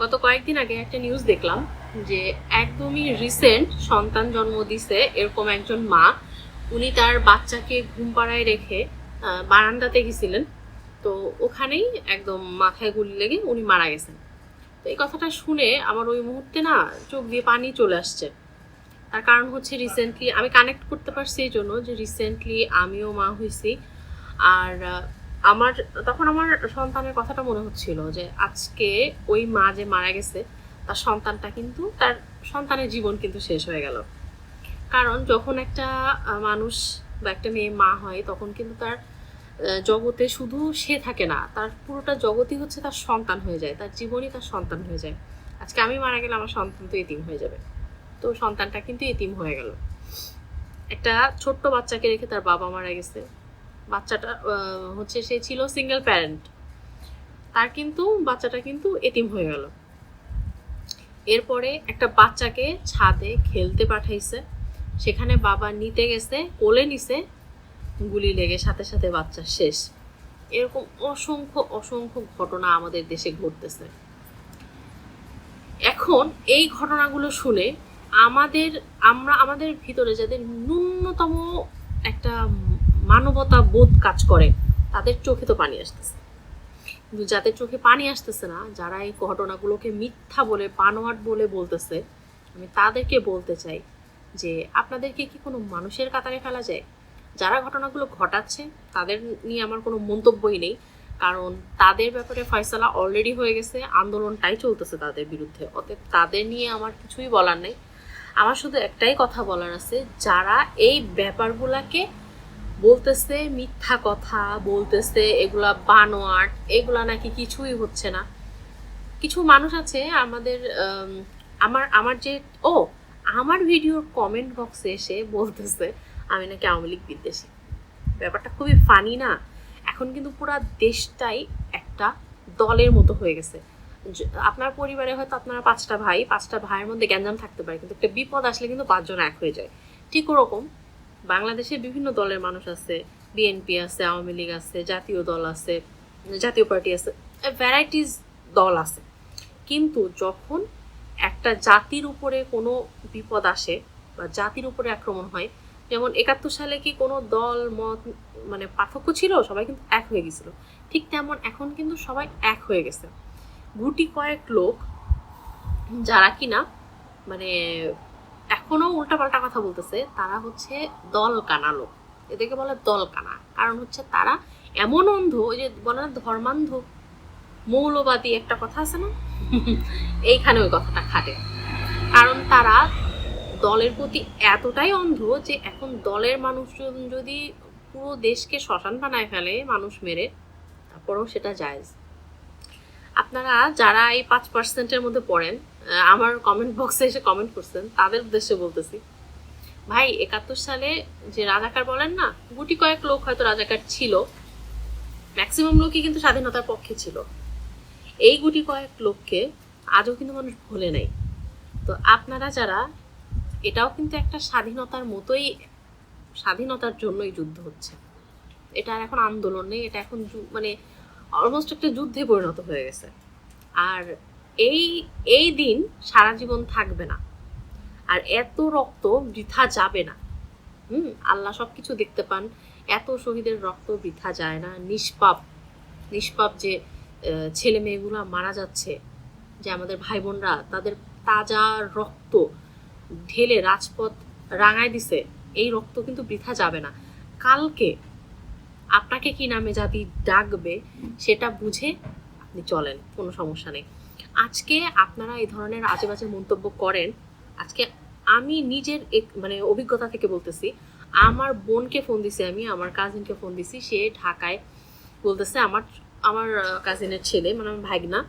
গত কয়েকদিন আগে একটা নিউজ দেখলাম যে একদমই রিসেন্ট সন্তান জন্ম দিছে এরকম একজন মা। উনি তার বাচ্চাকে ঘুম পাড়ায় রেখে বারান্দাতে গেছিলেন। তো ওখানেই একদম মাথায় গুলি লেগে উনি মারা গেছেন। তো এই কথাটা শুনে আমার ওই মুহূর্তে না চোখ দিয়ে পানি চলে আসছে। তার কারণ হচ্ছে রিসেন্টলি আমি কানেক্ট করতে পারছি এই জন্য যে রিসেন্টলি আমিও মা হয়েছি। আর আমার, তখন আমার সন্তানের কথাটা মনে হচ্ছিল যে আজকে ওই মা যে মারা গেছে, তার সন্তানটা কিন্তু, তার সন্তানের জীবন কিন্তু শেষ হয়ে গেল। কারণ যখন একটা মানুষ বা একটা মেয়ে মা হয়, তখন কিন্তু তার জগতে শুধু সে থাকে না, তার পুরোটা জগতই হচ্ছে তার সন্তান হয়ে যায়, তার জীবনই তার সন্তান হয়ে যায়। আজকে আমি মারা গেলে আমার সন্তান তো এতিম হয়ে যাবে। তো সন্তানটা কিন্তু এতিম হয়ে গেল। একটা ছোট্ট বাচ্চাকে রেখে তার বাবা মারা গেছে। বাচ্চাটা হচ্ছে সে ছিল সিঙ্গেল প্যারেন্ট তার কিন্তু, বাচ্চাটা কিন্তু এতিম হয়ে গেল। এরপরে একটা বাচ্চাকে ছাদে খেলতে পাঠাইছে। সেখানে বাবা নিতে গেছে, কোলে নিছে, গুলি লেগে, সাথে সাথে বাচ্চা শেষ। এরকম অসংখ্য অসংখ্য ঘটনা আমাদের দেশে ঘটতেছে। এখন এই ঘটনাগুলো শুনে আমাদের, আমরা আমাদের ভিতরে যাদের ন্যূনতম একটা মানবতা বোধ কাজ করে, তাদের চোখে তো পানি আসতেছে। কিন্তু যাদের চোখে পানি আসতেছে না, যারা এই ঘটনাগুলোকে মিথ্যা বলে পানোয়াট বলে বলতেছে, আমি তাদেরকে বলতে চাই যে, আপনাদেরকে কি কোনো মানুষের কাতারে ফেলা যায়? যারা ঘটনাগুলো ঘটাচ্ছে, তাদের নিয়ে আমার কোনো মন্তব্যই নেই। কারণ তাদের ব্যাপারে ফয়সালা অলরেডি হয়ে গেছে, আন্দোলনটাই চলতেছে তাদের বিরুদ্ধে। অতএব তাদের নিয়ে আমার কিছুই বলার নেই। আমার শুধু একটাই কথা বলার আছে, যারা এই ব্যাপারগুলাকে বলতেছে মিথ্যা কথা, বলতেছে এগুলা বানোয়াট, এগুলা নাকি কিছুই হচ্ছে না। কিছু মানুষ আছে আমাদের আমার আমার যে, ও, আমার ভিডিওর কমেন্ট বক্সে এসে বলতেছে, আমি নাকি আওয়ামী লীগ বিদ্বেষী। ব্যাপারটা খুবই ফানি না? এখন কিন্তু পুরা দেশটাই একটা দলের মতো হয়ে গেছে। আপনার পরিবারে হয়তো আপনারা পাঁচটা ভাই, পাঁচটা ভাইয়ের মধ্যে গ্যাঞ্জাম থাকতে পারে, কিন্তু একটা বিপদ আসলে কিন্তু পাঁচজন এক হয়ে যায়। ঠিক ওরকম বাংলাদেশে বিভিন্ন দলের মানুষ আছে। বিএনপি আছে, আওয়ামী লীগ আছে, জাতীয় দল আছে, জাতীয় পার্টি আছে ভ্যারাইটিস দল আছে। কিন্তু যখন একটা জাতির উপরে কোনো বিপদ আসে বা জাতির উপরে আক্রমণ হয়, যেমন একাত্তর সালে কি কোনো দল, মত মানে পার্থক্য ছিল? সবাই কিন্তু এক হয়ে গেছিল। ঠিক তেমন এখন কিন্তু সবাই এক হয়ে গেছে। গুটি কয়েক লোক যারা কিনা মানে এখনও উল্টাপাল্টা কথা বলতেছে, তারা হচ্ছে দল কানা লোক। এদেরকে বলে দল কানা। কারণ হচ্ছে তারা এমন অন্ধ, ওই যে বলে না, ধর্মান্ধ। মৌলবাদী একটা কথা আছে না? এইখানে ওই কথাটা খাটে। কারণ তারা দলের প্রতি এতটাই অন্ধ যে এখন দলের মানুষজন যদি পুরো দেশকে শ্মশান বানায় ফেলে, মানুষ মেরে, তারপরেও সেটা জায়েজ। আপনারা যারা এই পাঁচ পার্সেন্টের মধ্যে পড়েন আমার কমেন্ট বক্সে এসে কমেন্ট করছেন, তাদের উদ্দেশ্যে বলতেছি। ভাই, একাত্তর সালে যে রাজাকার বলেন না, গুটি কয়েক লোক হয়তো রাজাকার ছিল। ম্যাক্সিমাম লোকই কিন্তু স্বাধীনতার পক্ষে ছিল। এই গুটি কয়েক লোককে আজও কিন্তু মানুষ ভুলে নাই। তো আপনারা যারা, এটাও কিন্তু একটা স্বাধীনতার মতোই, স্বাধীনতার জন্যই যুদ্ধ হচ্ছে। এটা এখন আন্দোলন নেই, এটা এখন মানে অলমোস্ট একটা যুদ্ধে পরিণত হয়ে গেছে। আর এই এই দিন সারা জীবন থাকবে না। আর এত রক্ত বৃথা যাবে না। হুম, আল্লাহ সব কিছু দেখতে পান। এত শহীদের রক্ত বৃথা যায় না। নিষ্পাপ নিষ্পাপ যে ছেলে মেয়েগুলো মারা যাচ্ছে, যে আমাদের ভাই বোনরা তাদের তাজা রক্ত ঢেলে রাজপথ রাঙায় দিছে, এই রক্ত কিন্তু বৃথা যাবে না। কালকে আপনাকে কি নামে জাতি ডাকবে, সেটা বুঝে আপনি চলেন, কোনো সমস্যা নেই। আজকে আপনারা এই ধরনের আজে বাজে মন্তব্য করেন, আজকে আমি নিজের এক- মানে অভিজ্ঞতা থেকে বলতেছি, আমার বোনকে ফোন দিছি আমি, আমার কাজিনকে ফোন দিছি, সে ঢাকায় বলতেছে আমার আমার কাজিনের ছেলে মানে আমার ভাগনা,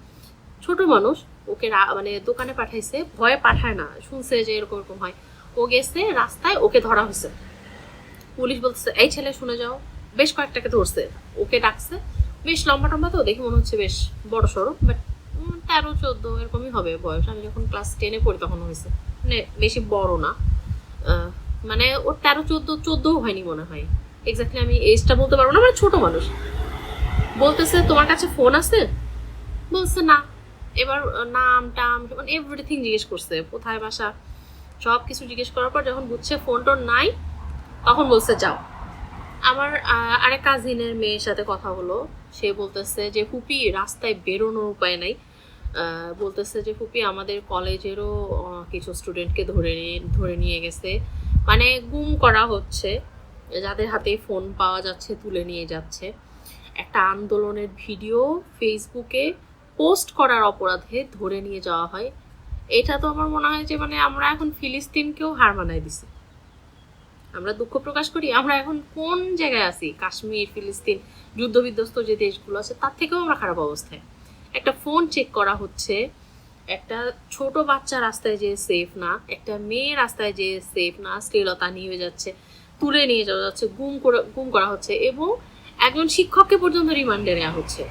ছোট মানুষ, ওকে মানে দোকানে পাঠাইছে, ভয়ে পাঠায় না, শুনছে যে এরকম এরকম হয়। ও গেছে, রাস্তায় ওকে ধরা হয়েছে। পুলিশ বলতেছে, এই ছেলে শুনে যাও। বেশ কয়েকটাকে ধরছে, ওকে ডাকছে। বেশ লম্বা টম্বা তো, দেখে মনে হচ্ছে বেশ বড় সড়ো বাট তেরো, চোদ্দ, এরকমই হবে বয়স। আমি যখন ক্লাস টেনে পড়ি তখন হয়েছে। মানে বেশি বড় না। মানে ওর তেরো, চোদ্দ, চোদ্দও হয়নি মনে হয়। এক্স্যাক্টলি আমি এজটা বলতে পারব না মানে ছোট মানুষ। বলতেছে, তোমার কাছে ফোন আছে? বলছে, না। এবার নাম, টাম মানে এভরিথিং জিজ্ঞেস করছে। কোথায় বাসা? সব কিছু জিজ্ঞেস করার পর যখন বুঝছে ফোন টোন নাই, তখন বলছে, যাও। আমার আরেক কাজিনের মেয়ের সাথে কথা হলো। সে বলতেছে যে ফুপি রাস্তায় বেরোনোর উপায় নাই। বলতেছে যে ফুপি আমাদের কলেজেরও কিছু স্টুডেন্টকে ধরে নিয়ে ধরে নিয়ে গেছে। মানে গুম করা হচ্ছে। যাদের হাতে ফোন পাওয়া যাচ্ছে, তুলে নিয়ে যাচ্ছে। একটা আন্দোলনের ভিডিও ফেসবুকে পোস্ট করার অপরাধে ধরে নিয়ে যাওয়া হয়। এটা তো আমার মনে হয় যে মানে আমরা এখন ফিলিস্তিনকেও হার মানায় দিছি। আমরা দুঃখ প্রকাশ করি। আমরা এখন কোন জায়গায় আছি? কাশ্মীর, ফিলিস্তিন, যুদ্ধবিধ্বস্ত যে দেশগুলো আছে, তার থেকেও আমরা খারাপ অবস্থায়। একটা ফোন চেক করা হচ্ছে। একটা ছোট বাচ্চা রাস্তায় যে সেফ না, একটা মেয়ে রাস্তায় যে সেফ না, শ্লীলতা নিয়ে হয়ে যাচ্ছে, তুলে নিয়ে যাওয়া যাচ্ছে, গুম করে, গুম করা হচ্ছে এবং একজন শিক্ষককে পর্যন্ত রিমান্ডে নেওয়া হচ্ছে।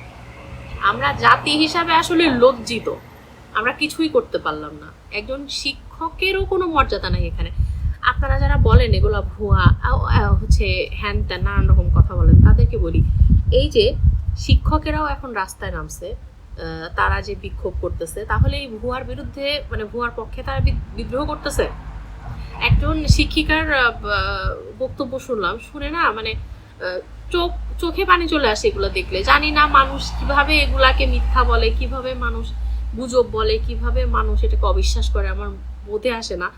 আমরা জাতি হিসাবে আসলে লজ্জিত। আমরা কিছুই করতে পারলাম না। একজন শিক্ষকেরও কোনো মর্যাদা নাই এখানে। আপনারা যারা বলেন এগুলো ভুয়া হচ্ছে হ্যান ত্যান, নানান রকম কথা বলেন, তাদেরকে বলি, এই যে শিক্ষকেরাও এখন রাস্তায় নামছে তারা যে বিক্ষোভ করতেছে, তাহলে এই ভুয়ার বিরুদ্ধে মানে ভুয়ার পক্ষে তারা বিদ্রোহ করতেছে? একজন শিক্ষিকার বক্তব্য শুনলাম, শুনে না মানে চোখ, চোখে পানি চলে আসে এগুলো দেখলে। জানি না মানুষ কীভাবে এগুলাকে মিথ্যা বলে, কীভাবে মানুষ গুজব বলে, কীভাবে মানুষ এটাকে অবিশ্বাস করে, আমার বোধে আসে না।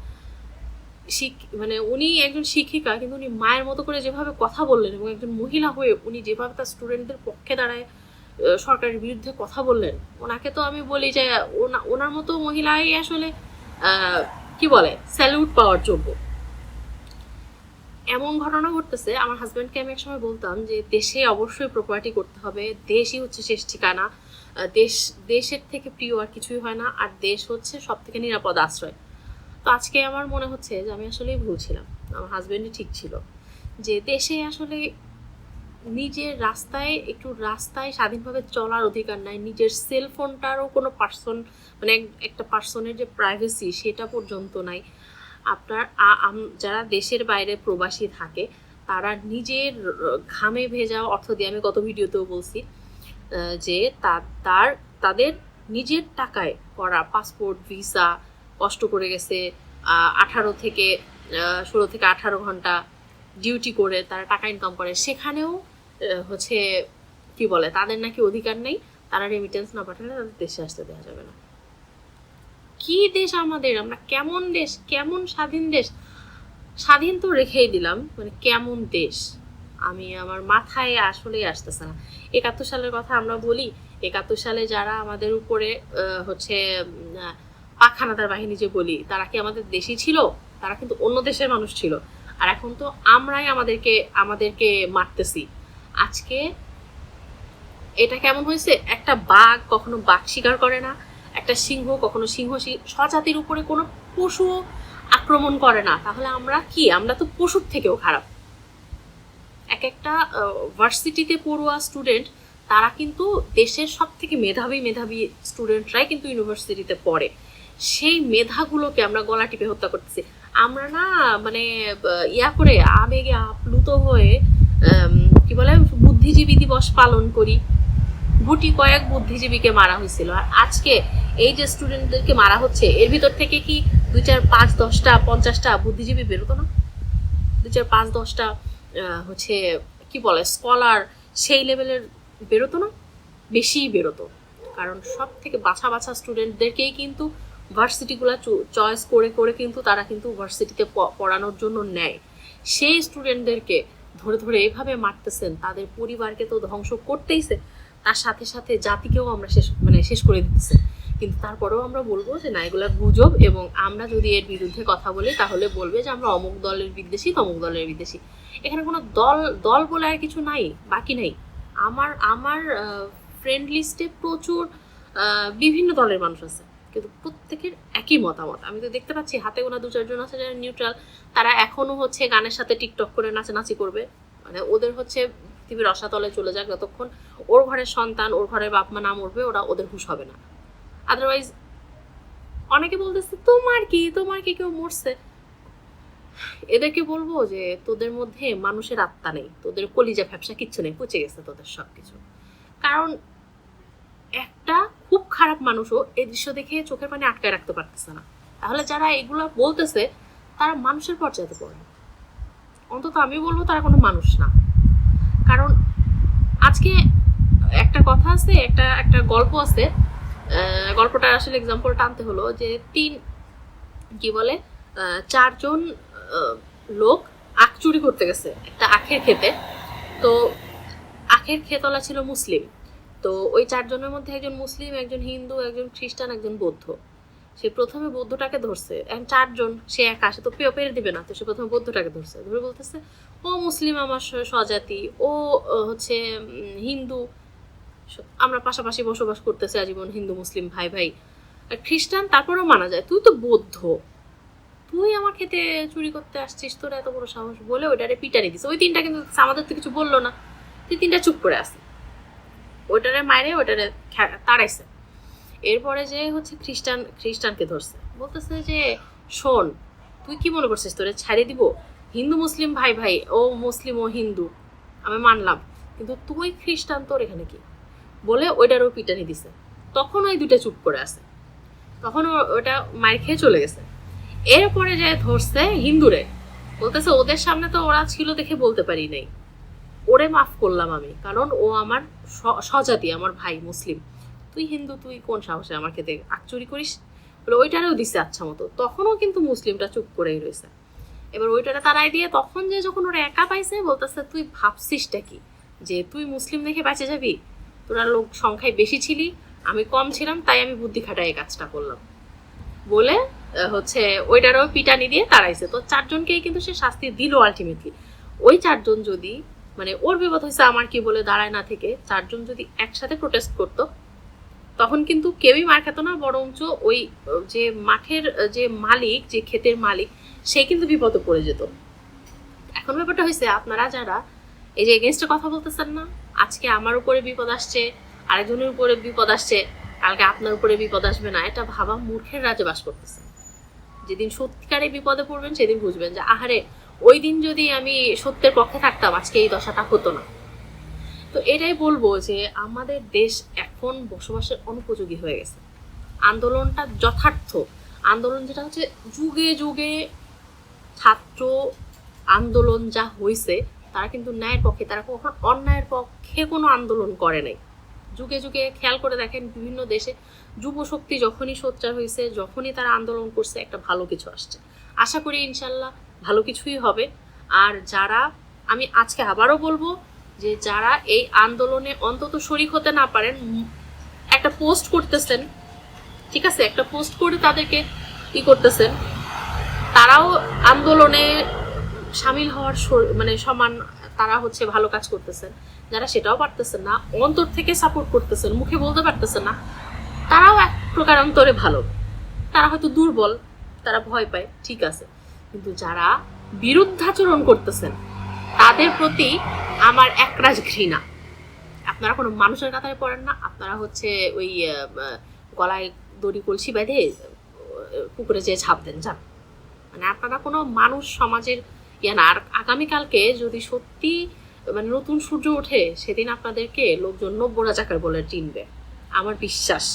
শিক- মানে উনি একজন শিক্ষিকা, কিন্তু উনি মায়ের মতো করে যেভাবে কথা বললেন এবং একজন মহিলা হয়ে উনি যেভাবে তার স্টুডেন্টদের পক্ষে দাঁড়ায় সরকারের বিরুদ্ধে কথা বললেন, ওনাকে তো আমি বলি যে ওনা- ওনার মতো মহিলাই আসলে কি বলে স্যালুট পাওয়ার যোগ্য। এমন ঘটনা ঘটতেছে, আমার হাজব্যান্ডকে আমি একসময় বলতাম যে দেশে অবশ্যই প্রপার্টি করতে হবে, দেশই হচ্ছে শেষ ঠিকানা দেশ, দেশের থেকে প্রিয় আর কিছুই হয় না, আর দেশ হচ্ছে সব থেকে নিরাপদ আশ্রয়। তো আজকে আমার মনে হচ্ছে যে আমি আসলেই ভুল ছিলাম, আমার হাজব্যান্ডই ঠিক ছিল, যে দেশে আসলে নিজের রাস্তায়, একটু রাস্তায় স্বাধীনভাবে চলার অধিকার নাই। নিজের সেল ফোনটারও কোনো পার্সন মানে একটা পার্সনের যে প্রাইভেসি সেটা পর্যন্ত নাই। আপনার যারা দেশের বাইরে প্রবাসী থাকে, তারা নিজের ঘামে ভেজা অর্থ দিয়ে, আমি গত ভিডিওতেও বলছি যে তার, তাদের নিজের টাকায় করা পাসপোর্ট ভিসা কষ্ট করে গেছে আঠারো থেকে ষোলো থেকে আঠারো ঘণ্টা ডিউটি করে তারা টাকা ইনকাম করে। সেখানেও হচ্ছে, কি বলে, তাদের নাকি অধিকার নেই, তারা রেমিটেন্স না পাঠালে তাদের দেশে আসতে দেওয়া যাবে না। কি দেশ আমাদের? আমরা কেমন দেশ, কেমন স্বাধীন দেশ? স্বাধীন তো রেখেই দিলাম মানে কেমন দেশ? আমি আমার মাথায় আসলেই আসতেছে না। একাত্তর সালের কথা আমরা বলি, একাত্তর সালে যারা আমাদের উপরে হচ্ছে পাখানাদার বাহিনী যে বলি, তারা কি আমাদের দেশি ছিল? তারা কিন্তু অন্য দেশের মানুষ ছিল। আর এখন তো আমরাই আমাদেরকে আমাদেরকে মারতেছি। আজকে এটা কেমন হয়েছে? একটা বাঘ কখনো বাঘ শিকার করে না, একটা সিংহ কখনো সিংহ স্বজাতির উপরে কোনো পশু আক্রমণ করে না। তাহলে আমরা কি? আমরা তো পশুর থেকেও খারাপ। এক একটা ভার্সিটিতে পড়ুয়া স্টুডেন্ট তারা কিন্তু দেশের সব থেকে মেধাবী মেধাবী স্টুডেন্টরাই কিন্তু ইউনিভার্সিটিতে পড়ে। সেই মেধাগুলোকে আমরা গলা টিপে হত্যা করতেছি। আমরা না মানে ইয়া করে আবেগে আপ্লুত হয়ে কি বলে, বুদ্ধিজীবী দিবস পালন করি। গুটি কয়েক বুদ্ধিজীবীকে মারা হয়েছিল। আর আজকে এই যে স্টুডেন্টদেরকে মারা হচ্ছে, এর ভিতর থেকে কি দুই চার পাঁচ দশটা পঞ্চাশটা বুদ্ধিজীবী বেরোতো না? দুই চার পাঁচ দশটা হচ্ছে কি বলে স্কলার সেই লেভেলের বেরোতো না? বেশিই বেরোতো। কারণ সব থেকে বাছা বাছা স্টুডেন্টদেরকেই কিন্তু ভার্সিটিগুলো চয়েস করে করে কিন্তু তারা কিন্তু ভার্সিটিতে পড়ানোর জন্য নেয়। সেই স্টুডেন্টদেরকে ধরে ধরে এভাবে মারতেছেন, তাদের পরিবারকে তো ধ্বংস করতেইছে, তার সাথে সাথে জাতিকেও আমরা শেষ মানে শেষ করে দিতেছে। কিন্তু তারপরেও আমরা বলব যে না, এগুলা গুজব এবং আমরা যদি এর বিরুদ্ধে কথা বলি, তাহলে বলবে যে আমরা অমুক দলের বিদ্বেষী, তমুক দলের বিদ্বেষী। এখানে কোনো দল দল বলে আর কিছু নাই, বাকি নাই। আমার আমার ফ্রেন্ড লিস্টে প্রচুর বিভিন্ন দলের মানুষ আছে। কিন্তু প্রত্যেকের একই মতামত। আমি তো দেখতে পাচ্ছি, হাতে গোনা দু চারজন আছে যারা নিউট্রাল তারা এখনও হচ্ছে গানের সাথে টিকটক করে নাচানাচি করবে। মানে ওদের হচ্ছে পৃথিবীর রসাতলে চলে যাক যতক্ষণ ওর ঘরের সন্তান, ওর ঘরের বাপ মা না মরবে, ওরা ওদের হুশ হবে না। আদারওয়াইজ অনেকে বলতেছে, তোমার কি? তোমার কি কেউ মরছে? এদেরকে বলব যে, তোদের মধ্যে মানুষের আত্মা নেই। তোদের কলিজা ব্যবসা কিচ্ছু নেই। পচে গেছে তোদের সব কিছু কারণ একটা খুব খারাপ মানুষও এই দৃশ্য দেখে চোখের পানি আটকায় রাখতে পারতেছে না। তাহলে যারা এগুলো বলতেছে, তারা মানুষের পর্যায়ে পড়ে। অন্তত আমি বলব তারা কোনো মানুষ না। কারণ আজকে একটা কথা আছে, একটা একটা গল্প আছে। গল্পটা আসলে এক্সাম্পল টানতে হলো যে তিন, কি বলে চারজন লোক আখ চুরি করতে গেছে একটা আখের খেতে তো আখের খেতলা ছিল মুসলিম। তো ওই চারজনের মধ্যে একজন মুসলিম, একজন হিন্দু, একজন খ্রিস্টান, একজন বৌদ্ধ। সে প্রথমে বৌদ্ধটাকে ধরছে এখন চারজন, সে একা, সে তো পেয়ে পেরে দিবে না, তো সে প্রথমে বৌদ্ধটাকে ধরছে। ধরে বলতেছে, ও মুসলিম আমার স্বজাতি, ও হচ্ছে হিন্দু আমরা পাশাপাশি বসবাস করতেছি আজীবন হিন্দু, মুসলিম, ভাই ভাই। আর খ্রিস্টান তারপরেও মানা যায়, তুই তো বৌদ্ধ, তুই আমার খেতে চুরি করতে আসছিস, তোর এত বড় সাহস বলে ওইটারে পিটানি দিছে। ওই তিনটা কিন্তু আমাদের তো কিছু বলল না। তুই তিনটা চুপ করে আছে। ওইটারে মাইরে ওইটারে খে- তাড়াইছে। এরপরে যে হচ্ছে খ্রিস্টান খ্রিস্টানকে ধরছে। বলতেছে যে, শোন, তুই কি মনে করছিস? তোরে ছাড়িয়ে দিব? হিন্দু, মুসলিম, ভাই ভাই, ও মুসলিম, ও হিন্দু, আমি মানলাম। কিন্তু তুই খ্রিস্টান, তোর এখানে কি? বলে ওইটারও পিটানি দিছে। তখন ওই দুটা চুপ করে আছে। তখন ওটা মার খেয়ে চলে গেছে। এরপরে যে ধরছে হিন্দুরে, বলতেছে, ওদের সামনে তো ওরা ছিল দেখে বলতে পারি নাই। ওরে মাফ করলাম আমি, কারণ ও আমার স- স্বজাতি, আমার ভাই মুসলিম। তুই হিন্দু, তুই কোন সাহসে আমার খেতে আকচুরি করিস? বলে, ওইটারেও দিছে আচ্ছা মতো। তখনও কিন্তু মুসলিমটা চুপ করেই রয়েছে। এবার ওইটারে তারাই দিয়ে তখন যে যখন ওরা একা পাইছে, বলতেছে, তুই ভাবছিসটা কি? যে তুই মুসলিম দেখে বেঁচে যাবি? তোরা লোক সংখ্যায় বেশি ছিলি, আমি কম ছিলাম, তাই আমি বুদ্ধি এই কাজটা করলাম। বলে হচ্ছে ওইটারও পিটানি দিয়ে তাড়াইছে। তো চারজনকেই কিন্তু সে শাস্তি দিল আলটিমেটলি ওই চারজন যদি মানে ওর বিপদ হয়েছে আমার কি বলে দাঁড়ায় না থেকে, চারজন যদি একসাথে প্রোটেস্ট করতো, তখন কিন্তু কেউই মার খেত না, বরঞ্চ ওই, যে মাঠের, যে মালিক, যে ক্ষেতের মালিক, সে কিন্তু বিপদে পড়ে যেত। এখন ব্যাপারটা হয়েছে আপনারা যারা এই যে এগেনস্টে কথা বলতেছেন না, আজকে আমার উপরে বিপদ আসছে, আরেকজনের উপরে বিপদ আসছে, কালকে আপনার উপরে বিপদ আসবে না, এটা ভাবা মূর্খের রাজ্যে বাস করতেছে। যেদিন সত্যিকারে বিপদে পড়বেন, সেদিন বুঝবেন যে, আহারে ওই দিন যদি আমি সত্যের পক্ষে থাকতাম, আজকে এই দশাটা হতো না। তো এটাই বলব যে আমাদের দেশ এখন বসবাসের অনুপযোগী হয়ে গেছে। আন্দোলনটা যথার্থ। আন্দোলন যেটা হচ্ছে যুগে যুগে ছাত্র আন্দোলন যা হয়েছে তারা কিন্তু ন্যায়ের পক্ষে, তারা কখন অন্যায়ের পক্ষে কোনো আন্দোলন করে নাই। যুগে যুগে খেয়াল করে দেখেন, বিভিন্ন দেশে যুব শক্তি যখনই সোচ্চার হয়েছে যখনই তারা আন্দোলন করছে, একটা ভালো কিছু আসছে। আশা করি ইনশাল্লাহ ভালো কিছুই হবে। আর যারা, আমি আজকে আবারও বলব যে যারা এই আন্দোলনে অন্তত শরিক হতে না পারেন একটা পোস্ট করতেছেন, ঠিক আছে? একটা পোস্ট করে তাদেরকে ই করতেছেন। তারাও আন্দোলনে সামিল হওয়ার মানে সমান তারা হচ্ছে ভালো কাজ করতেছেন। যারা সেটাও পারতেছেন না, অন্তর থেকে সাপোর্ট করতেছেন, মুখে বলতে পারতেছেন না, তারাও এক প্রকার অন্তরে ভালো। তারা হয়তো দুর্বল, তারা ভয় পায়, ঠিক আছে। কিন্তু যারা বিরুদ্ধাচরণ করতেছেন, তাদের প্রতি আমার একরাশ ঘৃণা। আপনারা কোনো মানুষের কাতারে পড়েন না, আপনারা হচ্ছে ওই গলায় দড়ি কলসি বেঁধে পুকুরে যেয়ে ঝাঁপ দেন, যান। মানে আপনারা কোনো মানুষ সমাজের ইয়ে না, আর আগামীকালকে যদি সত্যি মানে নতুন সূর্য ওঠে, সেদিন আপনাদেরকে লোকজন নব্বরা চাকার বলে চিনবে। আমার বিশ্বাস।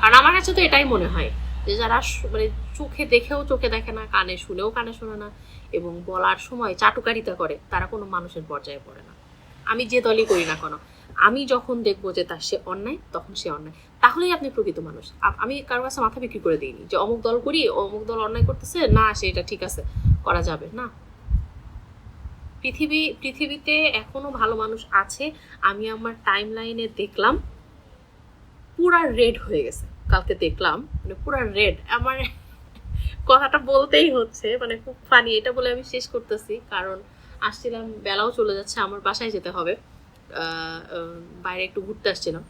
কারণ আমার কাছে তো এটাই মনে হয়। যে যারা মানে চোখে দেখেও চোখে দেখে না, কানে শুনেও কানে শোনে না এবং বলার সময় চাটুকারিতা করে, তারা কোনো মানুষের পর্যায়ে পড়ে না। আমি যে দলই করি না কোনো, আমি যখন দেখব যে তার সে অন্যায়, তখন সে অন্যায়। তাহলেই আপনি প্রকৃত মানুষ। আমি কারও কাছে মাথা বিক্রি করে দিইনি যে অমুক দল করি, অমুক দল অন্যায় করতেছে, না, সে এটা ঠিক আছে, করা যাবে না। পৃথিবী, পৃথিবীতে এখনও ভালো মানুষ আছে, আমি আমার টাইম লাইনে দেখলাম, পুরা রেড হয়ে গেছে। কালকে দেখলাম মানে পুরা রেড আমার কথাটা বলতেই হচ্ছে মানে খুব ফানি এটা বলে আমি শেষ করতেছি, কারণ আসছিলাম, বেলাও চলে যাচ্ছে, আমার বাসায় যেতে হবে। বাইরে একটু ঘুরতে আসছিলাম।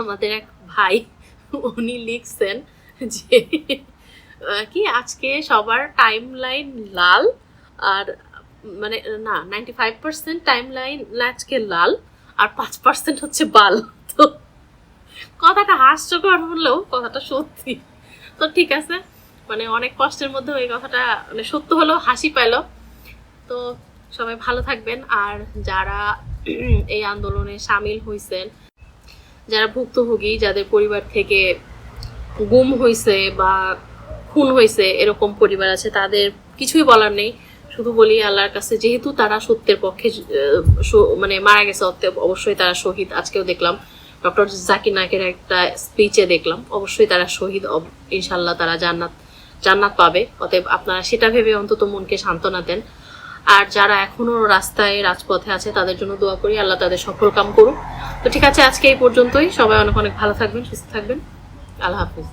আমাদের এক ভাই, উনি লিখছেন যে কি আজকে সবার টাইম লাইন লাল, আর মানে না ninety five percent time line আজকে লাল, আর পাঁচ পার্সেন্ট হচ্ছে বাল। তো কথাটা হাস্যকর হলেও কথাটা সত্যি। তো ঠিক আছে মানে অনেক কষ্টের মধ্যে ওই কথাটা মানে সত্য হলেও হাসি পাইলো। তো সবাই ভালো থাকবেন, আর যারা এই আন্দোলনে সামিল হয়েছেন যারা ভুক্তভোগী, যাদের পরিবার থেকে গুম হয়েছে বা খুন হয়েছে এরকম পরিবার আছে, তাদের কিছুই বলার নেই। শুধু বলি আল্লাহর কাছে, যেহেতু তারা সত্যের পক্ষে মানে মারা গেছে অবশ্যই তারা শহীদ। আজকেও দেখলাম। ডক্টর জাকির নায়কের একটা স্পিচে দেখলাম। অবশ্যই তারা শহীদ ইনশাল্লাহ তারা জান্নাত জান্নাত পাবে। অতএব আপনারা সেটা ভেবে অন্তত মনকে সান্ত্বনা দেন। আর যারা এখনও রাস্তায় রাজপথে আছে, তাদের জন্য দোয়া করি। আল্লাহ তাদের সফল কাম করুক। তো ঠিক আছে, আজকে এই পর্যন্তই। সবাই অনেক অনেক ভালো থাকবেন, সুস্থ থাকবেন। আল্লাহ হাফিজ।